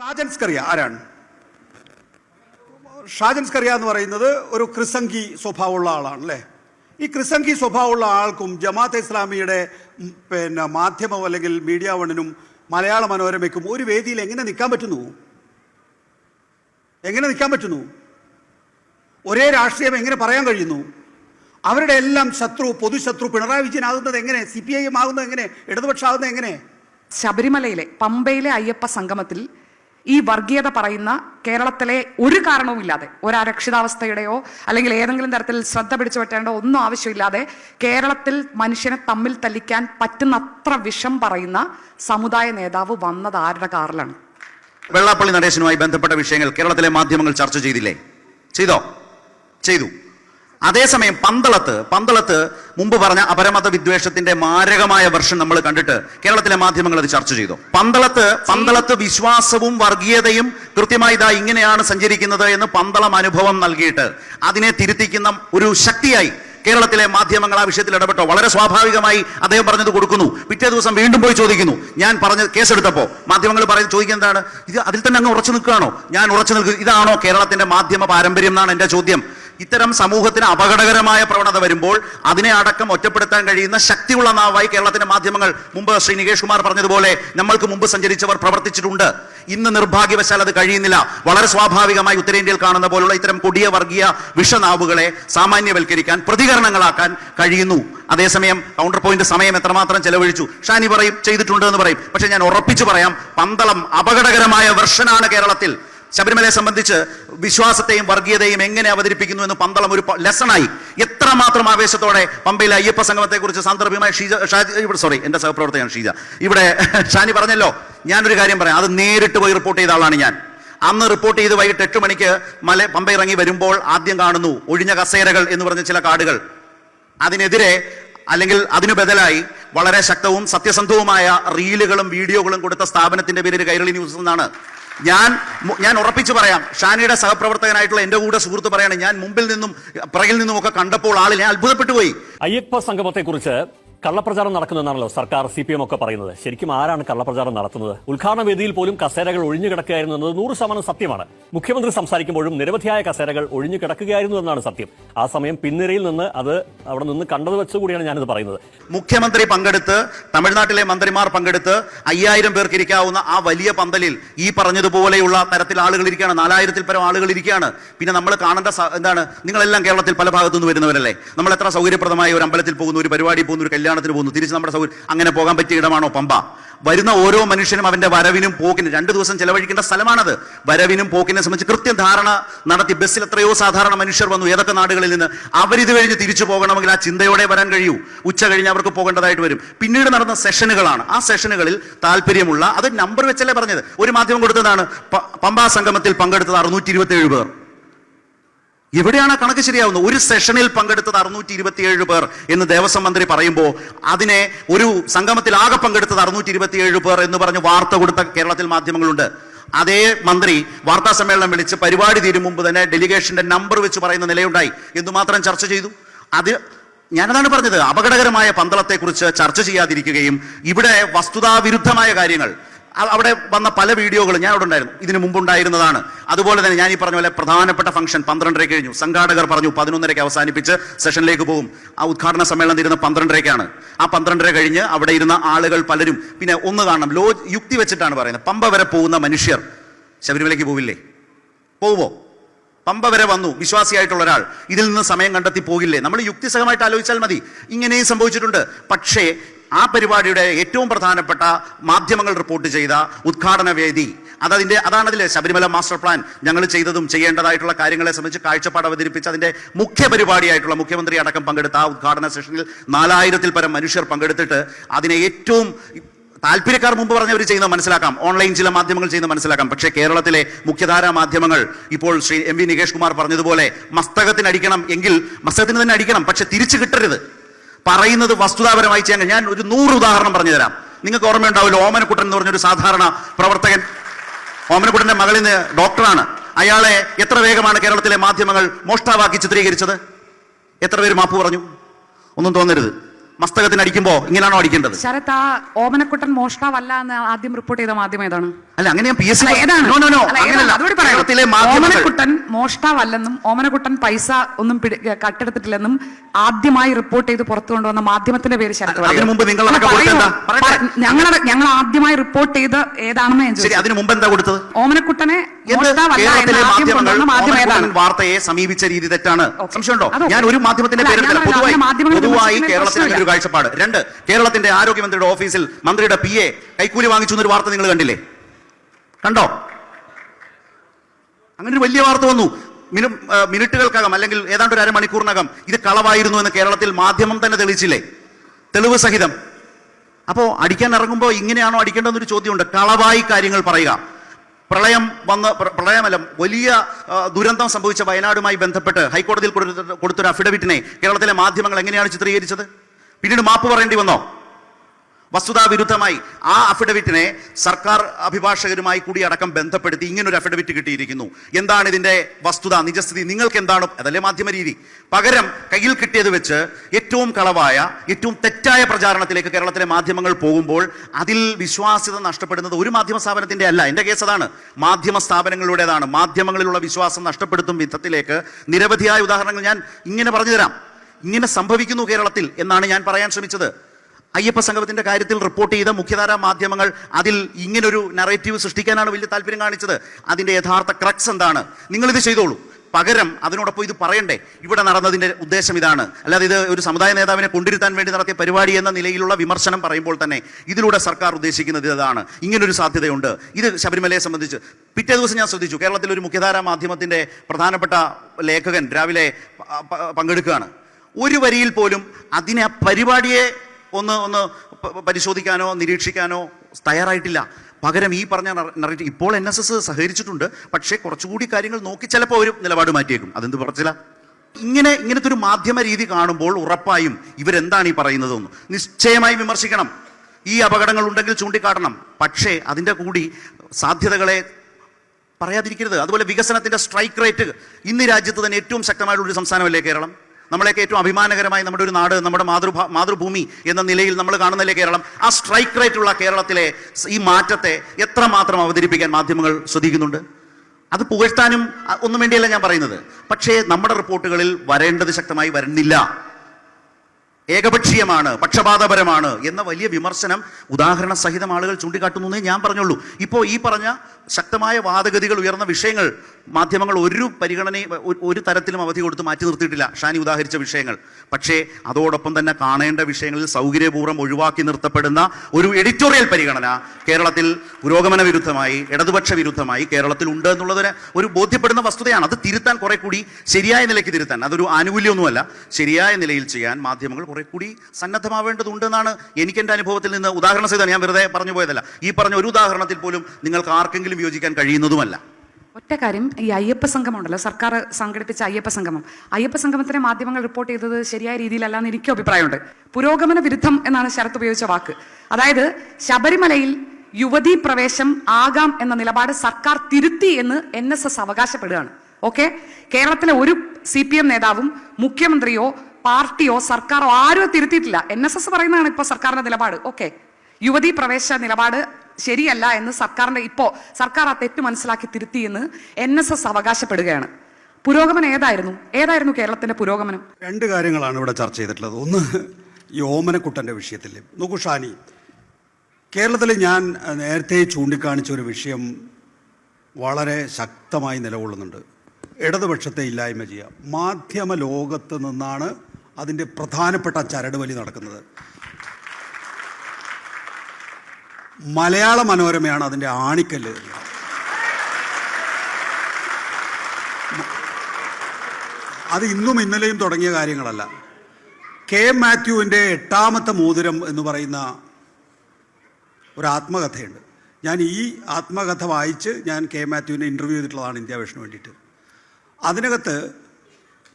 ഷാജൻ കറിയ ആരാണ്? ഷാജൻസ്കറിയ എന്ന് പറയുന്നത് ഒരു ക്രിസംഗി സ്വഭാവമുള്ള ആളാണ് അല്ലേ? ഈ ക്രിസംഗി സ്വഭാവമുള്ള ആൾക്കും ജമാഅത്തെ ഇസ്ലാമിയുടെ പിന്നെ മാധ്യമം അല്ലെങ്കിൽ മീഡിയ വണ്ണിനും മലയാള മനോരമയ്ക്കും ഒരു വേദിയിൽ എങ്ങനെ നിൽക്കാൻ പറ്റുന്നു? എങ്ങനെ നിൽക്കാൻ പറ്റുന്നു? ഒരേ രാഷ്ട്രീയം എങ്ങനെ പറയാൻ കഴിയുന്നു? അവരുടെ എല്ലാം ശത്രു പൊതുശത്രു പിണറായി വിജയൻ ആകുന്നത് എങ്ങനെ? സി പി ഐ എം ആകുന്നത് എങ്ങനെ? ഇടതുപക്ഷം ആകുന്നത് എങ്ങനെ? ശബരിമലയിലെ പമ്പയിലെ അയ്യപ്പ സംഗമത്തിൽ ഈ വർഗീയത പറയുന്ന കേരളത്തിലെ ഒരു കാരണവുമില്ലാതെ ഒരു അരക്ഷിതാവസ്ഥയുടെയോ അല്ലെങ്കിൽ ഏതെങ്കിലും തരത്തിൽ ശ്രദ്ധ പിടിച്ചു പറ്റേണ്ട ഒന്നും ആവശ്യമില്ലാതെ കേരളത്തിൽ മനുഷ്യനെ തമ്മിൽ തല്ലിക്കാൻ പറ്റുന്നത്ര വിഷം പറയുന്ന സമുദായ നേതാവ് വന്നത് ആരുടെ കാറിലാണ്? വെള്ളാപ്പള്ളി നടേശനുമായി ബന്ധപ്പെട്ട വിഷയങ്ങൾ കേരളത്തിലെ മാധ്യമങ്ങൾ ചർച്ച ചെയ്തില്ലേ? ചെയ്തോ? ചെയ്തു. അതേസമയം പന്തളത്ത് പന്തളത്ത് മുമ്പ് പറഞ്ഞ അപരമത വിദ്വേഷത്തിന്റെ മാരകമായ വർഷം നമ്മൾ കണ്ടിട്ട് കേരളത്തിലെ മാധ്യമങ്ങൾ അത് ചർച്ച ചെയ്തു. പന്തളത്ത് പന്തളത്ത് വിശ്വാസവും വർഗീയതയും കൃത്യമായി ഇതാ ഇങ്ങനെയാണ് സഞ്ചരിക്കുന്നത് എന്ന് പന്തളം അനുഭവം നൽകിയിട്ട് അതിനെ തിരുത്തിക്കുന്ന ഒരു ശക്തിയായി കേരളത്തിലെ മാധ്യമങ്ങൾ ആ വിഷയത്തിൽ ഇടപെട്ടോ. വളരെ സ്വാഭാവികമായി അദ്ദേഹം പറഞ്ഞത് കൊടുക്കുന്നു. പിറ്റേ ദിവസം വീണ്ടും പോയി ചോദിക്കുന്നു. ഞാൻ പറഞ്ഞ കേസെടുത്തപ്പോ മാധ്യമങ്ങൾ പറയുന്നത് ചോദിക്കുന്നതാണ് ഇത് അതിൽ തന്നെ അങ്ങ് ഉറച്ചു നിൽക്കുകയാണോ? ഞാൻ ഉറച്ചു നിൽക്കുക ഇതാണോ കേരളത്തിന്റെ മാധ്യമ പാരമ്പര്യം എന്നാണ് എന്റെ ചോദ്യം. ഇത്തരം സമൂഹത്തിന് അപകടകരമായ പ്രവണത വരുമ്പോൾ അതിനെ അടക്കം ഒറ്റപ്പെടുത്താൻ കഴിയുന്ന ശക്തിയുള്ള നാവായി കേരളത്തിന്റെ മാധ്യമങ്ങൾ. മുമ്പ് ശ്രീ നികേഷ് കുമാർ പറഞ്ഞതുപോലെ നമ്മൾക്ക് മുമ്പ് സഞ്ചരിച്ചവർ പ്രവർത്തിച്ചിട്ടുണ്ട്. ഇന്ന് നിർഭാഗ്യവശാൽ അത് കഴിയുന്നില്ല. വളരെ സ്വാഭാവികമായി ഉത്തരേന്ത്യയിൽ കാണുന്ന പോലുള്ള ഇത്തരം കൊടിയ വർഗീയ വിഷനാവുകളെ സാമാന്യവൽക്കരിക്കാൻ പ്രതികരണങ്ങളാക്കാൻ കഴിയുന്നു. അതേസമയം കൗണ്ടർ പോയിന്റ് സമയം എത്രമാത്രം ചെലവഴിച്ചു? ഷാനി പറയും ചെയ്തിട്ടുണ്ട് എന്ന് പറയും. പക്ഷെ ഞാൻ ഉറപ്പിച്ചു പറയാം പന്തളം അപകടകരമായ വർഷനാണ് കേരളത്തിൽ. ശബരിമലയെ സംബന്ധിച്ച് വിശ്വാസത്തെയും വർഗീയതയും എങ്ങനെ അവതരിപ്പിക്കുന്നു എന്ന് പന്തളം ഒരു ലെസണായി എത്രമാത്രം ആവേശത്തോടെ പമ്പയിലെ അയ്യപ്പ സംഗമത്തെക്കുറിച്ച് സാന്ദർഭ്യമായി ഷീജ ഷാജി ഇവിടെ സോറി എന്റെ സഹപ്രവർത്തകയാണ് ഷീജ. ഇവിടെ ഷാനി പറഞ്ഞല്ലോ ഞാനൊരു കാര്യം പറയാം. അത് നേരിട്ട് പോയി റിപ്പോർട്ട് ചെയ്ത ആളാണ് ഞാൻ. അന്ന് റിപ്പോർട്ട് ചെയ്ത് വൈകിട്ട് എട്ട് മണിക്ക് മല പമ്പ ഇറങ്ങി വരുമ്പോൾ ആദ്യം കാണുന്നു ഒഴിഞ്ഞ കസേരകൾ എന്ന് പറഞ്ഞ ചില കാർഡുകൾ അതിനെതിരെ അല്ലെങ്കിൽ അതിനു ബദലായി വളരെ ശക്തവും സത്യസന്ധവുമായ റീലുകളും വീഡിയോകളും കൊടുത്ത സ്ഥാപനത്തിന്റെ പേര് കൈരളി ന്യൂസ് എന്നാണ്. ഞാൻ ഞാൻ ഉറപ്പിച്ചു പറയാം ഷാനിയുടെ സഹപ്രവർത്തകനായിട്ടുള്ള എന്റെ കൂടെ സുഹൃത്ത് പറയാണ് ഞാൻ മുമ്പിൽ നിന്നും പിറകിൽ നിന്നും ഒക്കെ കണ്ടപ്പോൾ ആളിനെ അത്ഭുതപ്പെട്ടു പോയി. അയ്യപ്പ സംഗമത്തെക്കുറിച്ച് കള്ളപ്രചാരം നടക്കുന്നതെന്നാണല്ലോ സർക്കാർ സി പി എം ഒക്കെ പറയുന്നത്. ശരിക്കും ആരാണ് കള്ളപ്രചാരം നടത്തുന്നത്? ഉദ്ഘാടന വേദിയിൽ പോലും കസേരകൾ ഒഴിഞ്ഞു കിടക്കുകയായിരുന്നു എന്നത് നൂറ് ശതമാനം സത്യമാണ്. മുഖ്യമന്ത്രി സംസാരിക്കുമ്പോഴും നിരവധിയായ കസേരകൾ ഒഴിഞ്ഞു കിടക്കുകയായിരുന്നു എന്നാണ് സത്യം. ആ സമയം പിന്നിരയിൽ നിന്ന് അത് അവിടെ നിന്ന് കണ്ടത് വെച്ചുകൂടിയാണ് ഞാനിത് പറയുന്നത്. മുഖ്യമന്ത്രി പങ്കെടുത്ത് തമിഴ്നാട്ടിലെ മന്ത്രിമാർ പങ്കെടുത്ത് അയ്യായിരം പേർക്ക് ഇരിക്കാവുന്ന ആ വലിയ പന്തലിൽ ഈ പറഞ്ഞതുപോലെയുള്ള തരത്തിൽ ആളുകൾ ഇരിക്കുകയാണ്. നാലായിരത്തിൽ പരം ആളുകൾ ഇരിക്കുകയാണ്. പിന്നെ നമ്മൾ കാണേണ്ട എന്താണ്? നിങ്ങളെല്ലാം കേരളത്തിൽ പല ഭാഗത്തു നിന്ന് വരുന്നവരല്ലേ? നമ്മൾ എത്ര സൗകര്യപ്രദമായ ഒരു അമ്പലത്തിൽ പോകുന്ന ഒരു പരിപാടി പോകുന്ന ഒരു കല്യാണത്തിന് പോകുന്നു. തിരിച്ച് നമ്മുടെ സൗകര്യം അങ്ങനെ പോകാൻ പറ്റിയ ഇടമാണോ പമ്പ? വരുന്ന ഓരോ മനുഷ്യനും അവന്റെ വരവിനും പോക്കിനും രണ്ട് ദിവസം ചെലവഴിക്കേണ്ട സ്ഥലമാണത്. വരവിനും പോക്കിനെ സംബന്ധിച്ച് കൃത്യം ധാരണ നടത്തി ബസ്സിൽ എത്രയോ സാധാരണ മനുഷ്യർ വന്നു. ഏതൊക്കെ നാടുകളിൽ നിന്ന് അവരിത് കഴിഞ്ഞ് തിരിച്ചു പോകണമെങ്കിൽ ആ ചിന്തയോടെ വരാൻ കഴിയൂ. ഉച്ച കഴിഞ്ഞ് അവർക്ക് പോകേണ്ടതായിട്ട് വരും. പിന്നീട് നടന്ന സെഷനുകളാണ്. ആ സെഷനുകളിൽ താല്പര്യമുള്ള അത് നമ്പർ വെച്ചല്ലേ പറഞ്ഞത്. ഒരു മാധ്യമം കൊടുത്തതാണ്. പമ്പാ സംഗമത്തിൽ പങ്കെടുത്തത് അറുന്നൂറ്റി ഇരുപത്തി ഏഴ് പേർ. എവിടെയാണ് കണക്ക് ശരിയാവുന്നത്? ഒരു സെഷനിൽ പങ്കെടുത്തത് അറുന്നൂറ്റി ഇരുപത്തിയേഴ് പേർ എന്ന് ദേവസ്വം മന്ത്രി പറയുമ്പോൾ അതിനെ ഒരു സംഗമത്തിൽ ആകെ പങ്കെടുത്തത് അറുന്നൂറ്റി ഇരുപത്തിയേഴ് പേർ എന്ന് പറഞ്ഞ് വാർത്ത കൊടുത്ത കേരളത്തിൽ മാധ്യമങ്ങളുണ്ട്. അതേ മന്ത്രി വാർത്താ സമ്മേളനം വിളിച്ച് പരിപാടി തീരും മുമ്പ് തന്നെ ഡെലിഗേഷന്റെ നമ്പർ വെച്ച് പറയുന്ന നിലയുണ്ടായി. എന്തുമാത്രം ചർച്ച ചെയ്തു? അത് ഞാനതാണ് പറഞ്ഞത്. അപകടകരമായ പന്തളത്തെക്കുറിച്ച് ചർച്ച ചെയ്യാതിരിക്കുകയും ഇവിടെ വസ്തുതാവിരുദ്ധമായ കാര്യങ്ങൾ അവിടെ വന്ന പല വീഡിയോകളും ഞാൻ അവിടെ ഉണ്ടായിരുന്നു. ഇതിനു മുമ്പുണ്ടായിരുന്നതാണ് അതുപോലെ തന്നെ ഞാൻ ഈ പറഞ്ഞ പോലെ പ്രധാനപ്പെട്ട ഫംഗ്ഷൻ പന്ത്രണ്ടരയ്ക്ക് കഴിഞ്ഞു. സംഘാടകർ പറഞ്ഞു പതിനൊന്നരയ്ക്ക് അവസാനിപ്പിച്ച് സെഷനിലേക്ക് പോകും. ആ ഉദ്ഘാടന സമ്മേളനം തീരുന്ന പന്ത്രണ്ടരയ്ക്കാണ്. ആ പന്ത്രണ്ടര കഴിഞ്ഞ് അവിടെ ഇരുന്ന ആളുകൾ പലരും പിന്നെ ഒന്ന് കാണണം. ലോ യുക്തി വെച്ചിട്ടാണ് പറയുന്നത്. പമ്പ വരെ പോകുന്ന മനുഷ്യർ. ശബരിമലയ്ക്ക് പോവില്ലേ? പോവോ പമ്പ വരെ വന്നു. വിശ്വാസിയായിട്ടുള്ള ഒരാൾ. ഇതിൽ നിന്ന് സമയം കണ്ടെത്തി പോകില്ലേ? നമ്മൾ യുക്തിസഹമായിട്ട് ആലോചിച്ചാൽ മതി. ഇങ്ങനെയും സംഭവിച്ചിട്ടുണ്ട്. പക്ഷേ ആ പരിപാടിയുടെ ഏറ്റവും പ്രധാനപ്പെട്ട മാധ്യമങ്ങൾ റിപ്പോർട്ട് ചെയ്ത ഉദ്ഘാടന വേദി. അതതിന്റെ അതാണ് അതിലെ ശബരിമല മാസ്റ്റർ പ്ലാൻ. ഞങ്ങൾ ചെയ്തതും ചെയ്യേണ്ടതായിട്ടുള്ള കാര്യങ്ങളെ സംബന്ധിച്ച് കാഴ്ചപ്പാട് അവതരിപ്പിച്ച് അതിന്റെ മുഖ്യ പരിപാടിയായിട്ടുള്ള മുഖ്യമന്ത്രി അടക്കം പങ്കെടുത്ത ആ ഉദ്ഘാടന സെഷനിൽ നാലായിരത്തിൽ പരം മനുഷ്യർ പങ്കെടുത്തിട്ട് അതിനെ ഏറ്റവും താല്പര്യക്കാർ മുമ്പ് പറഞ്ഞവർ ചെയ്യുന്നത് മനസ്സിലാക്കാം. ഓൺലൈൻ ചില മാധ്യമങ്ങൾ ചെയ്യുന്നത് മനസ്സിലാക്കാം. പക്ഷേ കേരളത്തിലെ മുഖ്യധാരാ മാധ്യമങ്ങൾ ഇപ്പോൾ ശ്രീ എം വി നികേഷ് കുമാർ പറഞ്ഞതുപോലെ മസ്തകത്തിന് അടിക്കണം എങ്കിൽ മസ്തകത്തിന് തന്നെ അടിക്കണം. പക്ഷെ തിരിച്ചു കിട്ടരുത്. പറയുന്നത് വസ്തുതാപരമായി ചെയ്യാൻ ഞാൻ ഒരു നൂറ് ഉദാഹരണം പറഞ്ഞു തരാം നിങ്ങൾക്ക് ഓർമ്മയുണ്ടാവില്ല ഓമനക്കുട്ടൻ എന്ന് പറഞ്ഞൊരു സാധാരണ പ്രവർത്തകൻ. ഓമനക്കുട്ടന്റെ നിന്ന് ഡോക്ടറാണ്. അയാളെ എത്ര വേഗമാണ് കേരളത്തിലെ മാധ്യമങ്ങൾ മോഷ്ടാവാക്കി ചിത്രീകരിച്ചത്? എത്ര പേര് മാപ്പ് പറഞ്ഞു? ഒന്നും തോന്നരുത്. മസ്തകത്തിന് അടിക്കുമ്പോ ഇങ്ങനെയാണോ അടിക്കേണ്ടത് ശരത് ആ ഓമനക്കുട്ടൻ മോഷ്ടാവല്ല എന്ന് ആദ്യം റിപ്പോർട്ട് ചെയ്ത മാധ്യമം ഏതാണ് അല്ല അങ്ങനെ ഞാൻ പി എസ് അല്ല, ഏതാണ് നോ നോ നോ അല്ല, ഏതാണ്? അങ്ങനെയല്ല അതുകൂടി പറയാം. കേരളത്തിലെ മാധ്യമങ്ങൾ ഓമനക്കുട്ടൻ മോഷ്ടാവല്ലെന്നും ഓമനക്കുട്ടൻ പൈസ ഒന്നും പിടി- കട്ടെടുത്തിട്ടില്ലെന്നും ആദ്യമായി റിപ്പോർട്ട് ചെയ്ത് പുറത്തു കൊണ്ടുവന്ന മാധ്യമത്തിന്റെ പേര് ശരത് അതിനു പറയൂ. മുമ്പ് നിങ്ങൾ അല്ല, അടക്കം പറയൂ. എന്താ? പറയട്ടെ. പറ- ഞങ്ങളത് ഞങ്ങൾ ആദ്യമായി റിപ്പോർട്ട് ചെയ്ത് ഏതാണെന്ന് ഞാൻ ശരി ചോദിച്ചു അതിനു മുമ്പ് എന്താ കൊടുത്തത് ഓമനക്കുട്ടനെ എന്ത് മോഷ്ടാവല്ല എന്ന് കേരളത്തിലെ ആദ്യം മാധ്യമങ്ങൾ കൊണ്ടുവന്ന മാധ്യമം ഏതാണ് ഓമനക്കുട്ടൻ വാർത്തയെ സമീപിച്ച രീതി തെറ്റാണ് ഓക്കേ. സംശയമുണ്ടോ ഞാൻ ഒരു മാധ്യമത്തിന്റെ അല്ല, പേരെടുത്തില്ല ഞാൻ പൊതുവായി അങ്ങനെ മാധ്യമങ്ങളെ പൊതുവായി അങ്ങനെ ഒരു കാഴ്ചപ്പാട്. രണ്ട് കേരളത്തിന്റെ ആരോഗ്യമന്ത്രിയുടെ ഓഫീസിൽ മന്ത്രിയുടെ പി എ കൈക്കൂലി വാങ്ങിച്ചു എന്നൊരു വാർത്ത നിങ്ങൾ കണ്ടില്ലേ? കണ്ടോ? അങ്ങനെ ഒരു വലിയ വാർത്ത വന്നു. മിനു മിനിറ്റുകൾക്കകം അല്ലെങ്കിൽ ഏതാണ്ട് ഒരു അരമണിക്കൂറിനകം ഇത് കളവായിരുന്നു എന്ന് കേരളത്തിൽ മാധ്യമം തന്നെ തെളിയിച്ചില്ലേ? തെളിവ് സഹിതം. അപ്പോൾ അടിക്കാൻ ഇറങ്ങുമ്പോൾ ഇങ്ങനെയാണോ അടിക്കേണ്ടതെന്നൊരു ചോദ്യമുണ്ട്. കളവായി കാര്യങ്ങൾ പറയുക. പ്രളയം വന്ന് പ്ര- പ്രളയമല്ല വലിയ ദുരന്തം സംഭവിച്ച വയനാടുമായി ബന്ധപ്പെട്ട് ഹൈക്കോടതിയിൽ കൊടുത്ത- കൊടുത്തൊരു അഫിഡവിറ്റിനെ കേരളത്തിലെ മാധ്യമങ്ങൾ എങ്ങനെയാണ് ചിത്രീകരിച്ചത്? പിന്നീട് മാപ്പ് പറയേണ്ടി വന്നോ? വസ്തുതാ വിരുദ്ധമായി ആ അഫിഡവിറ്റിനെ സർക്കാർ അഭിഭാഷകരുമായി കൂടി അടക്കം ബന്ധപ്പെടുത്തി ഇങ്ങനൊരു അഫിഡവിറ്റ് കിട്ടിയിരിക്കുന്നു. എന്താണ് ഇതിന്റെ വസ്തുത നിജസ്ഥിതി? നിങ്ങൾക്ക് എന്താണ്? അതല്ലേ മാധ്യമ രീതി. പകരം കയ്യിൽ കിട്ടിയത് വെച്ച് ഏറ്റവും കളവായ ഏറ്റവും തെറ്റായ പ്രചാരണത്തിലേക്ക് കേരളത്തിലെ മാധ്യമങ്ങൾ പോകുമ്പോൾ അതിൽ വിശ്വാസ്യത നഷ്ടപ്പെടുന്നത് ഒരു മാധ്യമ സ്ഥാപനത്തിന്റെ അല്ല. എന്റെ കേസ് അതാണ്. മാധ്യമ സ്ഥാപനങ്ങളുടേതാണ്. മാധ്യമങ്ങളിലുള്ള വിശ്വാസം നഷ്ടപ്പെടുത്തും വിധത്തിലേക്ക് നിരവധിയായ ഉദാഹരണങ്ങൾ ഞാൻ ഇങ്ങനെ പറഞ്ഞു തരാം ഇങ്ങനെ സംഭവിക്കുന്നു കേരളത്തിൽ എന്നാണ് ഞാൻ പറയാൻ ശ്രമിച്ചത്. അയ്യപ്പ സംഗമത്തിന്റെ കാര്യത്തിൽ റിപ്പോർട്ട് ചെയ്ത മുഖ്യധാരാ മാധ്യമങ്ങൾ അതിൽ ഇങ്ങനൊരു നറേറ്റീവ് സൃഷ്ടിക്കാനാണ് വലിയ താല്പര്യം കാണിച്ചത്. അതിന്റെ യഥാർത്ഥ ക്രക്സ് എന്താണ്? നിങ്ങൾ ഇത് ചെയ്തോളൂ. പകരം അതിനോടൊപ്പം ഇത് പറയണ്ടേ? ഇവിടെ നടന്നതിന്റെ ഉദ്ദേശം ഇതാണ്. അല്ലാതെ ഇത് ഒരു സമുദായ നേതാവിനെ കൊണ്ടിരുത്താൻ വേണ്ടി നടത്തിയ പരിപാടി എന്ന നിലയിലുള്ള വിമർശനം പറയുമ്പോൾ തന്നെ ഇതിലൂടെ സർക്കാർ ഉദ്ദേശിക്കുന്നത് ഇതാണ്. ഇങ്ങനൊരു സാധ്യതയുണ്ട്. ഇത് ശബരിമലയെ സംബന്ധിച്ച് പിറ്റേ ദിവസം ഞാൻ ശ്രദ്ധിച്ചു. കേരളത്തിൽ ഒരു മുഖ്യധാരാ മാധ്യമത്തിന്റെ പ്രധാനപ്പെട്ട ലേഖകൻ രാവിലെ പങ്കെടുക്കുകയാണ്. ഒരു വരിയിൽ പോലും അതിനെ ആ പരിപാടിയെ ഒന്ന് ഒന്ന് പരിശോധിക്കാനോ നിരീക്ഷിക്കാനോ തയ്യാറായിട്ടില്ല. പകരം ഈ പറഞ്ഞ നറേറ്റീവ് ഇപ്പോൾ എൻ എസ് എസ് സഹകരിച്ചിട്ടുണ്ട്. പക്ഷേ കുറച്ചുകൂടി കാര്യങ്ങൾ നോക്കി ചിലപ്പോൾ അവർ നിലപാട് മാറ്റിയേക്കും. അതെന്ത് പറച്ചില്ല ഇങ്ങനെ ഇങ്ങനത്തെ ഒരു മാധ്യമ രീതി കാണുമ്പോൾ ഉറപ്പായും ഇവരെന്താണ് ഈ പറയുന്നതെന്ന് നിശ്ചയമായി വിമർശിക്കണം. ഈ അപകടങ്ങൾ ഉണ്ടെങ്കിൽ ചൂണ്ടിക്കാട്ടണം. പക്ഷേ അതിന്റെ കൂടി സാധ്യതകളെ പറയാതിരിക്കരുത്. അതുപോലെ വികസനത്തിന്റെ സ്ട്രൈക്ക് റേറ്റ് ഇന്ന് രാജ്യത്ത് തന്നെ ഏറ്റവും ശക്തമായിട്ടുള്ള ഒരു സംസ്ഥാനമല്ലേ കേരളം? നമ്മളെയൊക്കെ ഏറ്റവും അഭിമാനകരമായി നമ്മുടെ ഒരു നാട് നമ്മുടെ മാതൃഭാ മാതൃഭൂമി എന്ന നിലയിൽ നമ്മൾ കാണുന്നില്ലേ കേരളം? ആ സ്ട്രൈക്ക് റേറ്റുള്ള കേരളത്തിലെ ഈ മാറ്റത്തെ എത്രമാത്രം അവതരിപ്പിക്കാൻ മാധ്യമങ്ങൾ ശ്രദ്ധിക്കുന്നുണ്ട്? അത് പുകഴ്ത്താനും ഒന്നും വേണ്ടിയല്ല ഞാൻ പറയുന്നത്. പക്ഷേ നമ്മുടെ റിപ്പോർട്ടുകളിൽ വരേണ്ടത് ശക്തമായി വരുന്നില്ല ഏകപക്ഷീയമാണ് പക്ഷപാതപരമാണ് എന്ന വലിയ വിമർശനം ഉദാഹരണ സഹിതം ആളുകൾ ചൂണ്ടിക്കാട്ടുന്നു എന്നേ ഞാൻ പറഞ്ഞുള്ളൂ. ഇപ്പോൾ ഈ പറഞ്ഞ ശക്തമായ വാദഗതികൾ ഉയർന്ന വിഷയങ്ങൾ മാധ്യമങ്ങൾ ഒരു പരിഗണന ഒരു തരത്തിലും അവധി കൊടുത്ത് മാറ്റി നിർത്തിയിട്ടില്ല. ഷാനി ഉദാഹരിച്ച വിഷയങ്ങൾ. പക്ഷേ അതോടൊപ്പം തന്നെ കാണേണ്ട വിഷയങ്ങളിൽ സൗകര്യപൂർവം ഒഴിവാക്കി നിർത്തപ്പെടുന്ന ഒരു എഡിറ്റോറിയൽ പരിഗണന കേരളത്തിൽ പുരോഗമന വിരുദ്ധമായി ഇടതുപക്ഷ വിരുദ്ധമായി കേരളത്തിൽ ഉണ്ട് എന്നുള്ളതിന് ഒരു ബോധ്യപ്പെടുന്ന വസ്തുതയാണ്. അത് തിരുത്താൻ കുറെ കൂടി ശരിയായ നിലയ്ക്ക് തിരുത്താൻ. അതൊരു ആനുകൂല്യമൊന്നുമല്ല. ശരിയായ നിലയിൽ ചെയ്യാൻ മാധ്യമങ്ങൾ കുറെ കൂടി സന്നദ്ധമാവേണ്ടതുണ്ടെന്നാണ് എനിക്ക് എന്റെ അനുഭവത്തിൽ നിന്ന് ഉദാഹരണ സഹിതം ഞാൻ വെറുതെ പറഞ്ഞു പോയതല്ല. ഈ പറഞ്ഞ ഒരു ഉദാഹരണത്തിൽ പോലും നിങ്ങൾക്ക് ആർക്കെങ്കിലും യോജിക്കാൻ കഴിയുന്നതുമല്ല. ഒറ്റ കാര്യം ഈ അയ്യപ്പ സംഗമം ഉണ്ടല്ലോ സർക്കാർ സംഘടിപ്പിച്ച അയ്യപ്പ സംഗമം. അയ്യപ്പ സംഗമത്തിനെ മാധ്യമങ്ങൾ റിപ്പോർട്ട് ചെയ്തത് ശരിയായ രീതിയിലല്ല എന്ന് എനിക്ക് അഭിപ്രായമുണ്ട്. പുരോഗമന വിരുദ്ധം എന്നാണ് ശരത്ത് ഉപയോഗിച്ച വാക്ക്. അതായത് ശബരിമലയിൽ യുവതി പ്രവേശം ആകാം എന്ന നിലപാട് സർക്കാർ തിരുത്തി എന്ന് എൻ എസ് എസ് അവകാശപ്പെടുകയാണ്. ഓക്കെ? കേരളത്തിലെ ഒരു സി പി എം നേതാവും മുഖ്യമന്ത്രിയോ പാർട്ടിയോ സർക്കാരോ ആരോ തിരുത്തിയിട്ടില്ല. എൻ എസ് എസ് പറയുന്നതാണ് ഇപ്പോൾ സർക്കാരിന്റെ നിലപാട്. ഓക്കെ? യുവതി പ്രവേശ നിലപാട് ശരിയല്ല എന്ന് സർക്കാരിന്റെ ഇപ്പോൾ സർക്കാർ ആ തെറ്റ് മനസ്സിലാക്കി തിരുത്തി എന്ന് എൻ എസ് എസ് അവകാശപ്പെടുകയാണ്. പുരോഗമനം ഏതായിരുന്നു? ഏതായിരുന്നു കേരളത്തിന്റെ പുരോഗമനം? രണ്ട് കാര്യങ്ങളാണ് ഇവിടെ ചർച്ച ചെയ്തിട്ടുള്ളത്. ഒന്ന് ഈ ഓമനക്കുട്ടന്റെ വിഷയത്തിൽ. നോക്കൂ ഷാനി കേരളത്തിൽ ഞാൻ നേരത്തെ ചൂണ്ടിക്കാണിച്ച ഒരു വിഷയം വളരെ ശക്തമായി നിലകൊള്ളുന്നുണ്ട്. ഇടതുപക്ഷത്തെ ഇല്ലായ്മ ചെയ്യുക. മാധ്യമ ലോകത്ത് നിന്നാണ് അതിന്റെ പ്രധാനപ്പെട്ട ചരടുവലി നടക്കുന്നത്. മലയാള മനോരമയാണ് അതിന്റെ ആണിക്കല്ല്. അത് ഇന്നും ഇന്നലെയും തുടങ്ങിയ കാര്യങ്ങളല്ല. കെ. മാത്യുവിന്റെ എട്ടാമത്തെ മോതിരം എന്ന് പറയുന്ന ഒരു ആത്മകഥയുണ്ട്. ഞാൻ ഈ ആത്മകഥ വായിച്ച് ഞാൻ കെ. മാത്യുവിനെ ഇന്റർവ്യൂ ചെയ്തിട്ടുള്ളതാണ് ഇന്ത്യ വിഷന് വേണ്ടിയിട്ട്. അതിനകത്ത്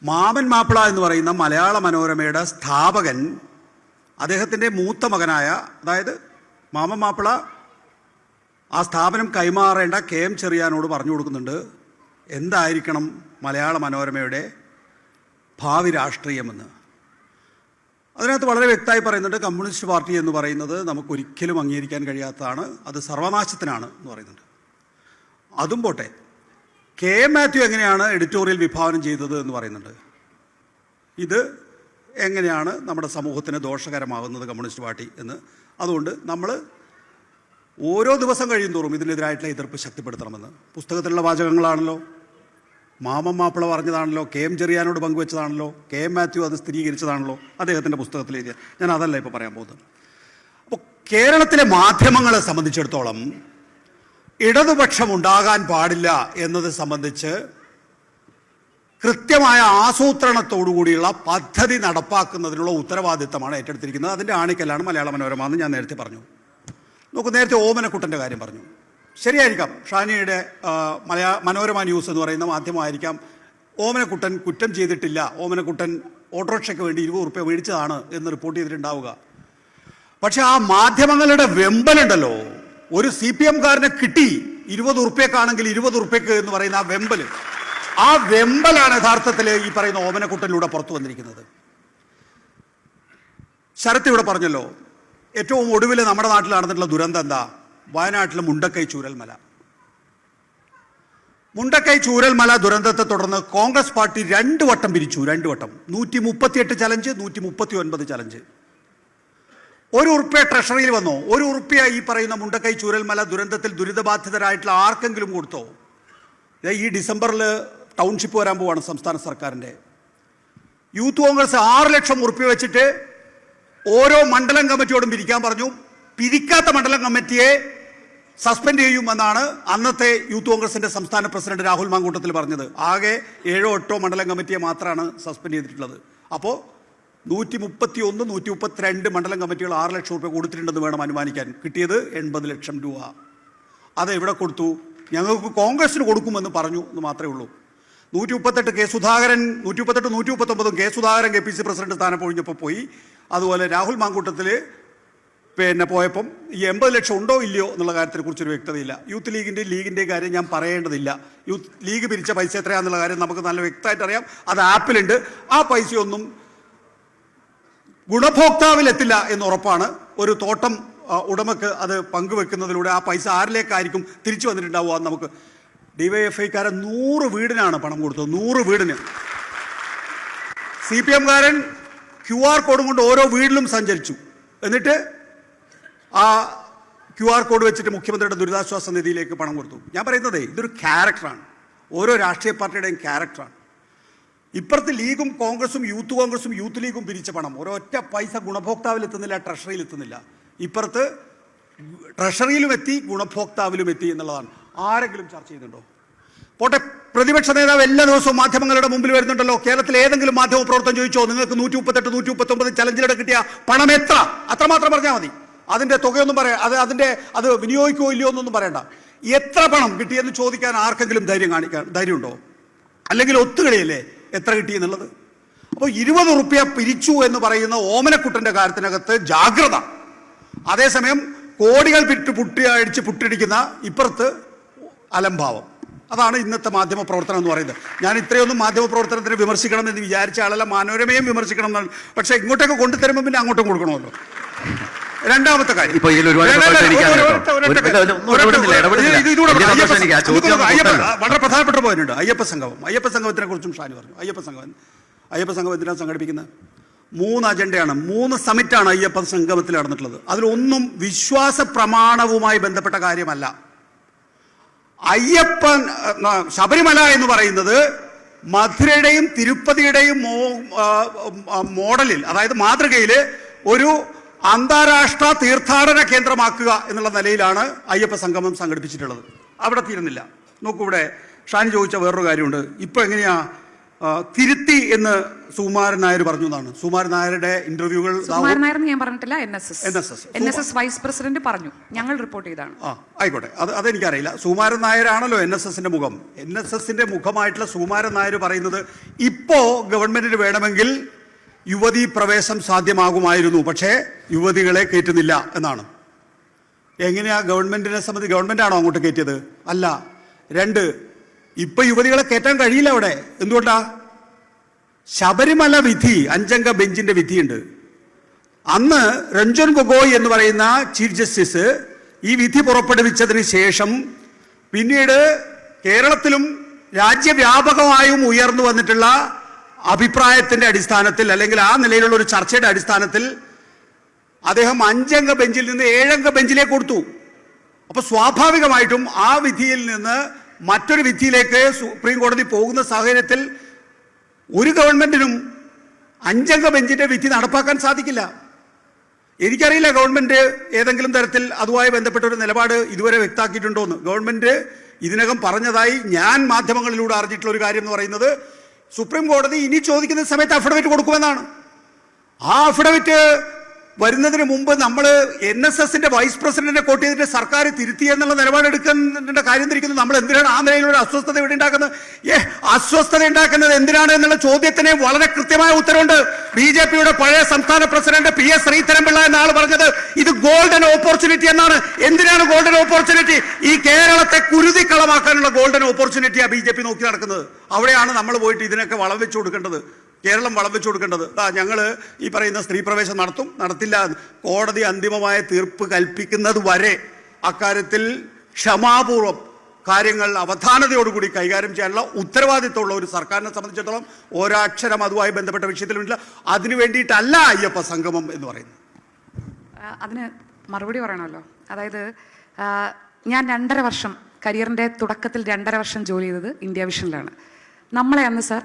മാമൻ മാപ്പിള എന്ന് പറയുന്ന മലയാള മനോരമയുടെ സ്ഥാപകൻ അദ്ദേഹത്തിന്റെ മൂത്ത മകനായ അതായത് മാമൻ മാപ്പിള ആ സ്ഥാപനം കൈമാറേണ്ട കെ എം ചെറിയാനോട് പറഞ്ഞു കൊടുക്കുന്നുണ്ട്. എന്തായിരിക്കണം മലയാള മനോരമയുടെ ഭാവി രാഷ്ട്രീയമെന്ന്? അതിനകത്ത് വളരെ വ്യക്തമായി പറയുന്നുണ്ട് കമ്മ്യൂണിസ്റ്റ് പാർട്ടി എന്ന് പറയുന്നത് നമുക്ക് ഒരിക്കലും അംഗീകരിക്കാൻ കഴിയാത്തതാണ് അത് സർവനാശത്തിനാണ് എന്ന് പറയുന്നുണ്ട്. അതും പോട്ടെ കെ എം മാത്യു എങ്ങനെയാണ് എഡിറ്റോറിയൽ വിഭാവനം ചെയ്തത് എന്ന് പറയുന്നുണ്ട്. ഇത് എങ്ങനെയാണ് നമ്മുടെ സമൂഹത്തിന് ദോഷകരമാകുന്നത് കമ്മ്യൂണിസ്റ്റ് പാർട്ടി എന്ന് അതുകൊണ്ട് നമ്മൾ ഓരോ ദിവസം കഴിയും തോറും ഇതിനെതിരായിട്ടുള്ള എതിർപ്പ് ശക്തിപ്പെടുത്തണമെന്ന്. പുസ്തകത്തിലുള്ള വാചകങ്ങളാണല്ലോ. മാമം മാപ്പിള പറഞ്ഞതാണല്ലോ. കെ എം ചെറിയാനോട് പങ്കുവെച്ചതാണല്ലോ. കെ എം മാത്യു അത് സ്ഥിരീകരിച്ചതാണല്ലോ. അദ്ദേഹത്തിന്റെ പുസ്തകത്തിൽ എഴുതിയ ഞാൻ അതല്ല ഇപ്പോൾ പറയാൻ പോകുന്നത്. അപ്പോൾ കേരളത്തിലെ മാധ്യമങ്ങളെ സംബന്ധിച്ചിടത്തോളം ഇടതുപക്ഷം ഉണ്ടാകാൻ പാടില്ല എന്നത് സംബന്ധിച്ച് കൃത്യമായ ആസൂത്രണത്തോടുകൂടിയുള്ള പദ്ധതി നടപ്പാക്കുന്നതിനുള്ള ഉത്തരവാദിത്തമാണ് ഏറ്റെടുത്തിരിക്കുന്നത്. അതിന്റെ ആണിക്കല്ലാണ് മലയാള മനോരമ എന്ന് ഞാൻ നേരത്തെ പറഞ്ഞു. നോക്കൂ നേരത്തെ ഓമനക്കുട്ടന്റെ കാര്യം പറഞ്ഞു. ശരിയായിരിക്കാം. ഷാനിയുടെ മലയാ മനോരമ ന്യൂസ് എന്ന് പറയുന്ന മാധ്യമമായിരിക്കാം. ഓമനക്കുട്ടൻ കുറ്റം ചെയ്തിട്ടില്ല. ഓമനക്കുട്ടൻ ഓട്ടോറിക്ഷയ്ക്ക് വേണ്ടി ഇരുപത് റുപ്യ മേടിച്ചതാണ് എന്ന് റിപ്പോർട്ട് ചെയ്തിട്ടുണ്ടാവുക. പക്ഷേ ആ മാധ്യമങ്ങളുടെ വെമ്പലുണ്ടല്ലോ. ഒരു സി പി എംകാരനെ കിട്ടി. ഇരുപത് ഉറുപ്പ്യക്കാണെങ്കിൽ ഇരുപത് ഉറുപ്പ്യക്ക് എന്ന് പറയുന്ന ആ വെമ്പൽ ആ വെമ്പലാണ് യഥാർത്ഥത്തിൽ ഈ പറയുന്ന ഓമനക്കുട്ടനിലൂടെ പുറത്തു വന്നിരിക്കുന്നത്. ശരത്ത് ഇവിടെ പറഞ്ഞല്ലോ ഏറ്റവും ഒടുവിൽ നമ്മുടെ നാട്ടിൽ നടന്നിട്ടുള്ള ദുരന്തം എന്താ? വയനാട്ടിലെ മുണ്ടക്കൈ ചൂരൽമല. മുണ്ടക്കൈ ചൂരൽമല ദുരന്തത്തെ തുടർന്ന് കോൺഗ്രസ് പാർട്ടി രണ്ട് വട്ടം പിരിച്ചു രണ്ട് വട്ടം. നൂറ്റി മുപ്പത്തിയെട്ട് ചലഞ്ച് നൂറ്റി മുപ്പത്തി ഒൻപത് ചലഞ്ച്. ഒരു ഉറുപ്പ്യ ട്രഷറിയിൽ വന്നോ ഒരു ഉറുപ്പ്യ ഈ പറയുന്ന മുണ്ടക്കൈ ചൂരൽമല ദുരന്തത്തിൽ ദുരിതബാധിതരായിട്ടുള്ള ആർക്കെങ്കിലും കൊടുത്തോ? ഈ ഡിസംബറിൽ ടൗൺഷിപ്പ് വരാൻ പോവാണ് സംസ്ഥാന സർക്കാരിന്റെ. യൂത്ത് കോൺഗ്രസ് ആറ് ലക്ഷം ഉറുപ്പ്യ വെച്ചിട്ട് ഓരോ മണ്ഡലം കമ്മിറ്റിയോടും പിരിക്കാൻ പറഞ്ഞു. പിരിക്കാത്ത മണ്ഡലം കമ്മിറ്റിയെ സസ്പെൻഡ് ചെയ്യുമെന്നാണ് അന്നത്തെ യൂത്ത് കോൺഗ്രസിന്റെ സംസ്ഥാന പ്രസിഡന്റ് രാഹുൽ മാങ്കൂട്ടത്തിൽ പറഞ്ഞത്. ആകെ ഏഴോ എട്ടോ മണ്ഡലം കമ്മിറ്റിയെ മാത്രമാണ് സസ്പെൻഡ് ചെയ്തിട്ടുള്ളത്. അപ്പോൾ നൂറ്റി മുപ്പത്തി ഒന്ന് നൂറ്റി മുപ്പത്തിരണ്ട് മണ്ഡലം കമ്മിറ്റികൾ ആറ് ലക്ഷം രൂപ കൊടുത്തിട്ടുണ്ടെന്ന് വേണം അനുമാനിക്കാൻ. കിട്ടിയത് എൺപത് ലക്ഷം രൂപ. അത് എവിടെ കൊടുത്തു? ഞങ്ങൾക്ക് കോൺഗ്രസിന് കൊടുക്കുമെന്ന് പറഞ്ഞു എന്ന് മാത്രമേ ഉള്ളൂ. നൂറ്റി മുപ്പത്തെട്ട് കെ സുധാകരൻ നൂറ്റി മുപ്പത്തെട്ട് നൂറ്റി മുപ്പത്തൊമ്പതും K Sudhakaran K P C president സ്ഥാനം ഒഴിഞ്ഞപ്പോൾ പോയി. അതുപോലെ രാഹുൽ മാങ്കൂട്ടത്തിൽ പിന്നെ പോയപ്പം ഈ എൺപത് ലക്ഷം ഉണ്ടോ ഇല്ലയോ എന്നുള്ള കാര്യത്തിനെ കുറിച്ചൊരു വ്യക്തതയില്ല. യൂത്ത് ലീഗിന്റെ ലീഗിന്റെ കാര്യം ഞാൻ പറയേണ്ടതില്ല. യൂത്ത് ലീഗ് പിരിച്ച പൈസ എത്രയാണെന്നുള്ള കാര്യം നമുക്ക് നല്ല വ്യക്തമായിട്ട് അറിയാം. അത് ആപ്പിലുണ്ട്. ആ പൈസയൊന്നും ഗുണഭോക്താവിലെത്തില്ല എന്ന് ഉറപ്പാണ്. ഒരു തോട്ടം ഉടമക്ക് അത് പങ്കുവെക്കുന്നതിലൂടെ ആ പൈസ ആരിലേക്കായിരിക്കും തിരിച്ചു വന്നിട്ടുണ്ടാവുക നമുക്ക് ഡിവൈഎഫ്ഐക്കാരൻ നൂറ് വീടിനാണ് പണം കൊടുത്തത്. നൂറ് വീടിന്. സി പി എംകാരൻ ക്യു ആർ കോഡും കൊണ്ട് ഓരോ വീടിലും സഞ്ചരിച്ചു. എന്നിട്ട് ആ ക്യു ആർ കോഡ് വെച്ചിട്ട് മുഖ്യമന്ത്രിയുടെ ദുരിതാശ്വാസ നിധിയിലേക്ക് പണം കൊടുത്തു. ഞാൻ പറയുന്നത് ഇതൊരു ക്യാരക്ടറാണ്. ഓരോ രാഷ്ട്രീയ പാർട്ടിയുടെയും ക്യാരക്ടറാണ്. ഇപ്പുറത്ത് ലീഗും കോൺഗ്രസും യൂത്ത് കോൺഗ്രസും യൂത്ത് ലീഗും പിരിച്ച പണം. ഒരൊറ്റ പൈസ ഗുണഭോക്താവിൽ എത്തുന്നില്ല ട്രഷറിയിൽ എത്തുന്നില്ല. ഇപ്പുറത്ത് ട്രഷറിയിലും എത്തി ഗുണഭോക്താവിലും എത്തി എന്നുള്ളതാണ്. ആരെങ്കിലും ചർച്ച ചെയ്യുന്നുണ്ടോ? പോട്ടെ പ്രതിപക്ഷ നേതാവ് എല്ലാ ദിവസവും മാധ്യമങ്ങളുടെ മുമ്പിൽ വരുന്നുണ്ടല്ലോ. കേരളത്തിലെ ഏതെങ്കിലും മാധ്യമ പ്രവർത്തനം ചോദിച്ചോ നിങ്ങൾക്ക് നൂറ്റി മുപ്പത്തെട്ട് നൂറ്റി മുപ്പത്തൊമ്പത് ചലഞ്ചിലൂടെ കിട്ടിയ പണം എത്ര? അത്രമാത്രം പറഞ്ഞാൽ മതി. അതിന്റെ തുകയൊന്നും പറയാം അത് അതിന്റെ അത് വിനിയോഗിക്കോ ഇല്ലയോ എന്നൊന്നും പറയണ്ട. എത്ര പണം കിട്ടിയെന്ന് ചോദിക്കാൻ ആർക്കെങ്കിലും ധൈര്യം കാണിക്കാൻ ധൈര്യമുണ്ടോ? അല്ലെങ്കിൽ ഒത്തുകളിയല്ലേ എത്ര കിട്ടി എന്നുള്ളത്? അപ്പോൾ ഇരുപത് റുപ്യ പിരിച്ചു എന്ന് പറയുന്ന ഓമനക്കുട്ടന്റെ കാര്യത്തിനകത്ത് ജാഗ്രത. അതേസമയം കോടികൾ പിറ്റ് പുട്ടി അടിച്ച് പുട്ടിടിക്കുന്ന ഇപ്പുറത്ത് അലംഭാവം. അതാണ് ഇന്നത്തെ മാധ്യമ പ്രവർത്തനം എന്ന് പറയുന്നത്. ഞാൻ ഇത്രയൊന്നും മാധ്യമ പ്രവർത്തനത്തിന് വിമർശിക്കണം എന്ന് വിചാരിച്ച ആളല്ല മനോരമയും വിമർശിക്കണം എന്നാണ്. പക്ഷെ ഇങ്ങോട്ടേക്ക് കൊണ്ടുതരുമ്പോൾ പിന്നെ അങ്ങോട്ടും കൊടുക്കണമല്ലോ. രണ്ടാമത്തെ കാര്യം. ഇപ്പൊ ഇതിൽ. വളരെ പ്രധാനപ്പെട്ട പോയിന്റ് അയ്യപ്പ സംഗമം അയ്യപ്പ സംഗമത്തിനെ കുറിച്ചും ഷാനി പറഞ്ഞു. അയ്യപ്പ സംഗമം അയ്യപ്പ സംഗമം എന്തിനാണ് സംഘടിപ്പിക്കുന്നത്? മൂന്ന് അജണ്ടയാണ്. മൂന്ന് സമിറ്റാണ് അയ്യപ്പ സംഗമത്തിൽ നടന്നിട്ടുള്ളത്. അതിലൊന്നും വിശ്വാസ പ്രമാണവുമായി ബന്ധപ്പെട്ട കാര്യമല്ല. അയ്യപ്പൻ ശബരിമല എന്ന് പറയുന്നത് മധുരയുടെയും തിരുപ്പതിയുടെയും മോഡലിൽ അതായത് മാതൃകയിൽ ഒരു അന്താരാഷ്ട്ര തീർത്ഥാടന കേന്ദ്രമാക്കുക എന്നുള്ള നിലയിലാണ് അയ്യപ്പ സംഗമം സംഘടിപ്പിച്ചിട്ടുള്ളത്. അവിടെ തീരുന്നില്ല. നോക്കൂ ഇവിടെ ഷാനി ചോദിച്ച വേറൊരു കാര്യമുണ്ട്. ഇപ്പൊ എങ്ങനെയാ തിരുത്തി എന്ന് സുകുമാരൻ നായർ പറഞ്ഞു എന്നാണ്. സുകുമാരൻ നായരുടെ ഇന്റർവ്യൂകൾ സുകുമാരൻ നായർ ഞാൻ പറഞ്ഞിട്ടില്ല N S S NSS. N S S vice president പറഞ്ഞു. ഞങ്ങൾ റിപ്പോർട്ട് ചെയ്താണ്. ആ ആയിക്കോട്ടെ. അത് അതെനിക്കറിയില്ല. സുകുമാരൻ നായരാണല്ലോ എൻ എസ് എസിന്റെ മുഖം. എൻ എസ് എസിന്റെ മുഖമായിട്ടുള്ള സുകുമാരൻ നായർ പറയുന്നത് ഇപ്പോ ഗവൺമെന്റിന് വേണമെങ്കിൽ യുവതി പ്രവേശം സാധ്യമാകുമായിരുന്നു. പക്ഷേ യുവതികളെ കയറ്റുന്നില്ല എന്നാണ്. എങ്ങനെയാ ഗവൺമെന്റിനെ സംബന്ധിച്ച് ഗവൺമെന്റ് ആണോ അങ്ങോട്ട് കയറ്റിയത്? അല്ല. രണ്ട് ഇപ്പൊ യുവതികളെ കയറ്റാൻ കഴിയില്ല അവിടെ. എന്തുകൊണ്ടാ? ശബരിമല വിധി അഞ്ചംഗ ബെഞ്ചിന്റെ വിധിയുണ്ട്. അന്ന് രഞ്ജൻ ഗൊഗോയ് എന്ന് പറയുന്ന ചീഫ് ജസ്റ്റിസ് ഈ വിധി പുറപ്പെടുവിച്ചതിന് ശേഷം പിന്നീട് കേരളത്തിലും രാജ്യവ്യാപകമായും ഉയർന്നു വന്നിട്ടുള്ള അഭിപ്രായത്തിന്റെ അടിസ്ഥാനത്തിൽ അല്ലെങ്കിൽ ആ നിലയിലുള്ള ഒരു ചർച്ചയുടെ അടിസ്ഥാനത്തിൽ അദ്ദേഹം അഞ്ചംഗ ബെഞ്ചിൽ നിന്ന് ഏഴംഗ ബെഞ്ചിലേക്ക് കൊടുത്തു. അപ്പൊ സ്വാഭാവികമായിട്ടും ആ വിധിയിൽ നിന്ന് മറ്റൊരു വിധിയിലേക്ക് സുപ്രീം കോടതി പോകുന്ന സാഹചര്യത്തിൽ ഒരു ഗവൺമെന്റിനും അഞ്ചംഗ ബെഞ്ചിന്റെ വിധി നടപ്പാക്കാൻ സാധിക്കില്ല. എനിക്കറിയില്ല ഗവൺമെന്റ് ഏതെങ്കിലും തരത്തിൽ അതുമായി ബന്ധപ്പെട്ട ഒരു നിലപാട് ഇതുവരെ വ്യക്തമാക്കിയിട്ടുണ്ടോ എന്ന്. ഗവൺമെന്റ് ഇതിനകം പറഞ്ഞതായി ഞാൻ മാധ്യമങ്ങളിലൂടെ അറിഞ്ഞിട്ടുള്ള ഒരു കാര്യം എന്ന് പറയുന്നത് സുപ്രീം കോടതി ഇനി ചോദിക്കുന്ന സമയത്ത് അഫിഡവിറ്റ് കൊടുക്കുമെന്നാണ്. ആ അഫിഡവിറ്റ് വരുന്നതിന് മുമ്പ് നമ്മൾ എൻ എസ് എസിന്റെ വൈസ് പ്രസിഡന്റിനെ കോട്ട് ചെയ്തിട്ട് സർക്കാർ തിരുത്തി എന്നുള്ള നിലപാടെടുക്കേണ്ട കാര്യം തിരിക്കുന്നു നമ്മൾ എന്തിനാണ്? ആ ഒരു അസ്വസ്ഥത ഇവിടെ ഉണ്ടാക്കുന്നത്. ഏ അസ്വസ്ഥത ഉണ്ടാക്കുന്നത് എന്തിനാണ് എന്നുള്ള ചോദ്യത്തിന് വളരെ കൃത്യമായ ഉത്തരവുണ്ട്. ബി ജെ പിയുടെ പഴയ സംസ്ഥാന പ്രസിഡന്റ് പി എസ് ശ്രീധരൻപിള്ള എന്ന ആൾ പറഞ്ഞത്. ഇത് ഗോൾഡൻ ഓപ്പർച്യൂണിറ്റി എന്നാണ്. എന്തിനാണ് ഗോൾഡൻ ഓപ്പർച്യൂണിറ്റി? ഈ കേരളത്തെ കുരുതി കളമാക്കാനുള്ള ഗോൾഡൻ ഓപ്പർച്യൂണിറ്റിയാണ് ബി ജെ പി നോക്കി നടക്കുന്നത്. അവിടെയാണ് നമ്മൾ പോയിട്ട് ഇതിനൊക്കെ വളം വെച്ചു കൊടുക്കേണ്ടത്. കേരളം വളം കൊടുക്കേണ്ടത്. ആ ഞങ്ങൾ ഈ പറയുന്ന സ്ത്രീ പ്രവേശം നടത്തും. നടത്തില്ല. കോടതി അന്തിമമായ തീർപ്പ് കൽപ്പിക്കുന്നത് വരെ അക്കാര്യത്തിൽ ക്ഷമാപൂർവം കാര്യങ്ങൾ അവധാനതയോടുകൂടി കൈകാര്യം ചെയ്യാനുള്ള ഉത്തരവാദിത്തമുള്ള ഒരു സർക്കാരിനെ സംബന്ധിച്ചിടത്തോളം ഒരക്ഷരം അതുമായി ബന്ധപ്പെട്ട വിഷയത്തിലുമില്ല. അതിനു വേണ്ടിയിട്ടല്ല അയ്യപ്പ സംഗമം എന്ന് പറയുന്നത്. അതിന് മറുപടി പറയണമല്ലോ. അതായത് ഞാൻ രണ്ടര വർഷം കരിയറിന്റെ തുടക്കത്തിൽ രണ്ടര വർഷം ജോലി ചെയ്തത് ഇന്ത്യ വിഷനിലാണ് നമ്മളെ അന്ന് sir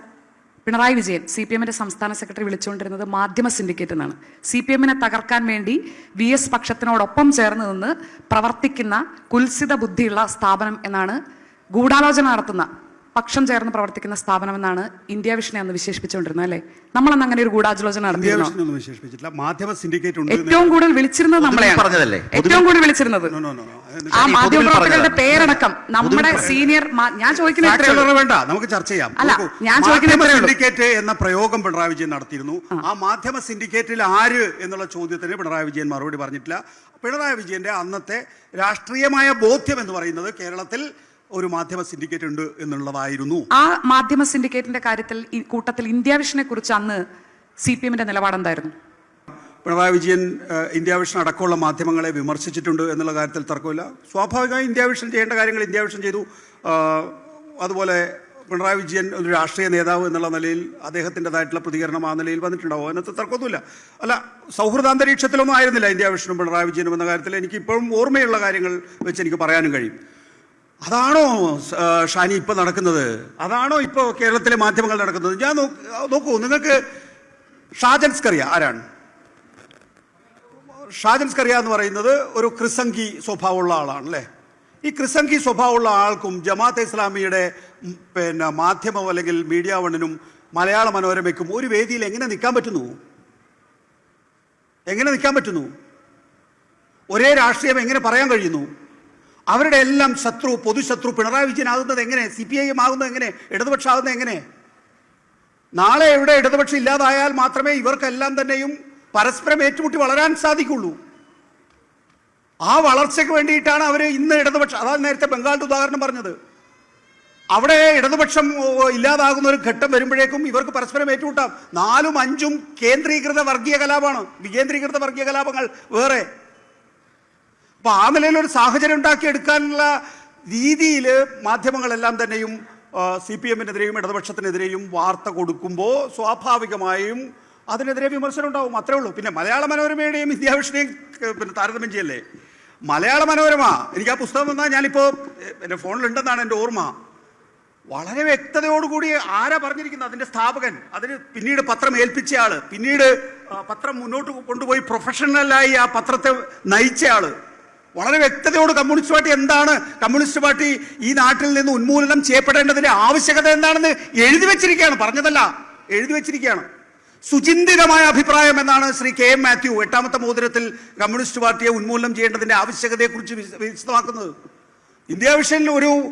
Pinarayi Vijayan C P എമ്മിന്റെ സംസ്ഥാന സെക്രട്ടറി വിളിച്ചുകൊണ്ടിരുന്നത് മാധ്യമ സിൻഡിക്കേറ്റ് എന്നാണ് സി പി എമ്മിനെ തകർക്കാൻ വേണ്ടി വി എസ് പക്ഷത്തിനോടൊപ്പം ചേർന്ന് നിന്ന് പ്രവർത്തിക്കുന്ന കുൽസിത ബുദ്ധിയുള്ള സ്ഥാപനം എന്നാണ് ഗൂഢാലോചന നടത്തുന്ന പക്ഷം ചേർന്ന് പ്രവർത്തിക്കുന്ന സ്ഥാപനം എന്നാണ് ഇന്ത്യ വിഷനെ അന്ന് വിശേഷിപ്പിച്ചുകൊണ്ടിരുന്നത് അല്ലേ? നമ്മളന്ന് അങ്ങനെ ഒരു ഗൂഢാലോചന വിശേഷിപ്പിച്ചിട്ടില്ല. മാധ്യമ സിൻഡിക്കേറ്റ് ഏറ്റവും കൂടുതൽ വിളിച്ചിരുന്നത് നമ്മളെയാണ്. പറഞ്ഞതല്ലേ? ഏറ്റവും കൂടുതൽ വിളിച്ചിരുന്നത്. No, no, no, no. ആ മാധ്യമപ്രവർത്തകരുടെ പേരടക്കം. നമ്മുടെ സീനിയർ ഞാൻ ചോദിക്കുന്ന വേണ്ട നമുക്ക് ചർച്ച ചെയ്യാം. അല്ല, ഞാൻ ഉള്ളൂ. സിൻഡിക്കേറ്റ് എന്ന പ്രയോഗം പിണറായി വിജയൻ നടത്തിയിരുന്നു. ആ. മാധ്യമ സിൻഡിക്കേറ്റിൽ ആര് എന്നുള്ള ചോദ്യത്തിന് പിണറായി വിജയൻ മറുപടി പറഞ്ഞിട്ടില്ല. പിണറായി വിജയന്റെ അന്നത്തെ രാഷ്ട്രീയമായ ബോധ്യം എന്ന് പറയുന്നത് കേരളത്തിൽ ഒരു മാധ്യമ സിൻഡിക്കേറ്റ് ഉണ്ട് എന്നുള്ളതായിരുന്നു. ആ മാധ്യമ സിൻഡിക്കേറ്റിന്റെ കാര്യത്തിൽ ഈ കൂട്ടത്തിൽ ഇന്ത്യ വിഷനെ കുറിച്ച് അന്ന് സി പി എമ്മിന്റെ നിലപാടെന്തായിരുന്നു പിണറായി വിജയൻ ഏഹ്, ഇന്ത്യ വിഷൻ അടക്കമുള്ള മാധ്യമങ്ങളെ വിമർശിച്ചിട്ടുണ്ട് എന്നുള്ള കാര്യത്തിൽ തർക്കമില്ല. സ്വാഭാവികമായി ഇന്ത്യ വിഷൻ ചെയ്യേണ്ട കാര്യങ്ങൾ ഇന്ത്യ വിഷൻ ചെയ്തു. ആഹ്, അതുപോലെ പിണറായി വിജയൻ ഒരു രാഷ്ട്രീയ നേതാവ് എന്നുള്ള നിലയിൽ അദ്ദേഹത്തിന്റെതായിട്ടുള്ള പ്രതികരണം ആ നിലയിൽ വന്നിട്ടുണ്ടാവും. അതിനകത്ത് തർക്കമൊന്നുമില്ല. അല്ല സൗഹൃദാന്തരീക്ഷത്തിലൊന്നും ആയിരുന്നില്ല ഇന്ത്യ വിഷനും പിണറായി വിജയനും എന്ന കാര്യത്തിൽ. എനിക്ക് ഇപ്പോഴും ഓർമ്മയുള്ള കാര്യങ്ങൾ വെച്ച് എനിക്ക് പറയാനും കഴിയും. അതാണോ ഷാനി ഇപ്പൊ നടക്കുന്നത്? അതാണോ ഇപ്പൊ കേരളത്തിലെ മാധ്യമങ്ങൾ നടക്കുന്നത്? ഞാൻ നോക്കൂ നിങ്ങൾക്ക് ഷാജൻസ്കറിയ ആരാണ്? ഷാജൻസ്കറിയ എന്ന് പറയുന്നത് ഒരു ക്രിസംഗി സ്വഭാവമുള്ള ആളാണ് അല്ലേ? ഈ ക്രിസംഗി സ്വഭാവമുള്ള ആൾക്കും ജമാഅത്തെ ഇസ്ലാമിയുടെ പിന്നെ മാധ്യമം അല്ലെങ്കിൽ മീഡിയ വണ്ണിനും മലയാള മനോരമയ്ക്കും ഒരു വേദിയിൽ എങ്ങനെ നിൽക്കാൻ പറ്റുന്നു? എങ്ങനെ നിൽക്കാൻ പറ്റുന്നു? ഒരേ രാഷ്ട്രീയം എങ്ങനെ പറയാൻ കഴിയുന്നു? അവരുടെ എല്ലാം ശത്രു പൊതുശത്രു പിണറായി വിജയൻ ആകുന്നത് എങ്ങനെ? സി പി ഐ എം ആകുന്നത് എങ്ങനെ? ഇടതുപക്ഷം ആകുന്നത് എങ്ങനെ? നാളെ ഇവിടെ ഇടതുപക്ഷം ഇല്ലാതായാൽ മാത്രമേ ഇവർക്കെല്ലാം തന്നെയും പരസ്പരം ഏറ്റുമുട്ടി വളരാൻ സാധിക്കുള്ളൂ. ആ വളർച്ചയ്ക്ക് വേണ്ടിയിട്ടാണ് അവർ ഇന്ന് ഇടതുപക്ഷം അതാണ് നേരത്തെ ബംഗാളിന്റെ ഉദാഹരണം പറഞ്ഞത്. അവിടെ ഇടതുപക്ഷം ഇല്ലാതാകുന്ന ഒരു ഘട്ടം വരുമ്പോഴേക്കും ഇവർക്ക് പരസ്പരം ഏറ്റുമുട്ടാം. നാലും അഞ്ചും കേന്ദ്രീകൃത വർഗീയ കലാപമാണ്. വികേന്ദ്രീകൃത വർഗീയ കലാപങ്ങൾ വേറെ. അപ്പൊ ആ നിലയിൽ ഒരു സാഹചര്യം ഉണ്ടാക്കിയെടുക്കാനുള്ള രീതിയിൽ മാധ്യമങ്ങളെല്ലാം തന്നെയും സി പി എമ്മിനെതിരെയും ഇടതുപക്ഷത്തിനെതിരെയും വാർത്ത കൊടുക്കുമ്പോൾ സ്വാഭാവികമായും അതിനെതിരെ വിമർശനം ഉണ്ടാവും. അത്രേ ഉള്ളൂ. പിന്നെ മലയാള മനോരമയുടെയും ഇന്ത്യാവിഷനെയും പിന്നെ താരതമ്യം ചെയ്യല്ലേ മലയാള മനോരമ. എനിക്ക് ആ പുസ്തകം തന്നാൽ ഞാനിപ്പോൾ എന്റെ ഫോണിലുണ്ടെന്നാണ് എന്റെ ഓർമ്മ. വളരെ വ്യക്തതയോടുകൂടി ആരാ പറഞ്ഞിരിക്കുന്നത്? അതിന്റെ സ്ഥാപകൻ. അതിന് പിന്നീട് പത്രം ഏൽപ്പിച്ച ആൾ. പിന്നീട് പത്രം മുന്നോട്ട് കൊണ്ടുപോയി പ്രൊഫഷണലായി ആ പത്രത്തെ നയിച്ച വളരെ വ്യക്തതയോട് കമ്മ്യൂണിസ്റ്റ് പാർട്ടി എന്താണ്? കമ്മ്യൂണിസ്റ്റ് പാർട്ടി ഈ നാട്ടിൽ നിന്ന് ഉന്മൂലനം ചെയ്യപ്പെടേണ്ടതിന്റെ ആവശ്യകത എന്താണെന്ന് എഴുതി വെച്ചിരിക്കുകയാണ്. പറഞ്ഞതല്ല എഴുതി വെച്ചിരിക്കുകയാണ്. സുചിന്തിതമായ അഭിപ്രായം എന്നാണ് ശ്രീ കെ എം മാത്യു എട്ടാമത്തെ മോതിരത്തിൽ കമ്മ്യൂണിസ്റ്റ് പാർട്ടിയെ ഉന്മൂലനം ചെയ്യേണ്ടതിന്റെ ആവശ്യകതയെക്കുറിച്ച് വിശ- വിശദമാക്കുന്നത്. ഇന്ത്യ വിഷനിൽ ഒരു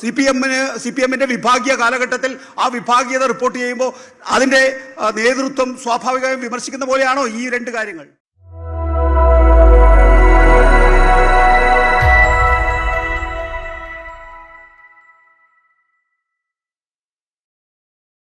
സി പി എമ്മിന് സി പി എമ്മിന്റെ വിഭാഗീയ കാലഘട്ടത്തിൽ ആ വിഭാഗീയത റിപ്പോർട്ട് ചെയ്യുമ്പോൾ അതിന്റെ നേതൃത്വം സ്വാഭാവികമായും വിമർശിക്കുന്ന പോലെയാണോ ഈ രണ്ട് കാര്യങ്ങൾ?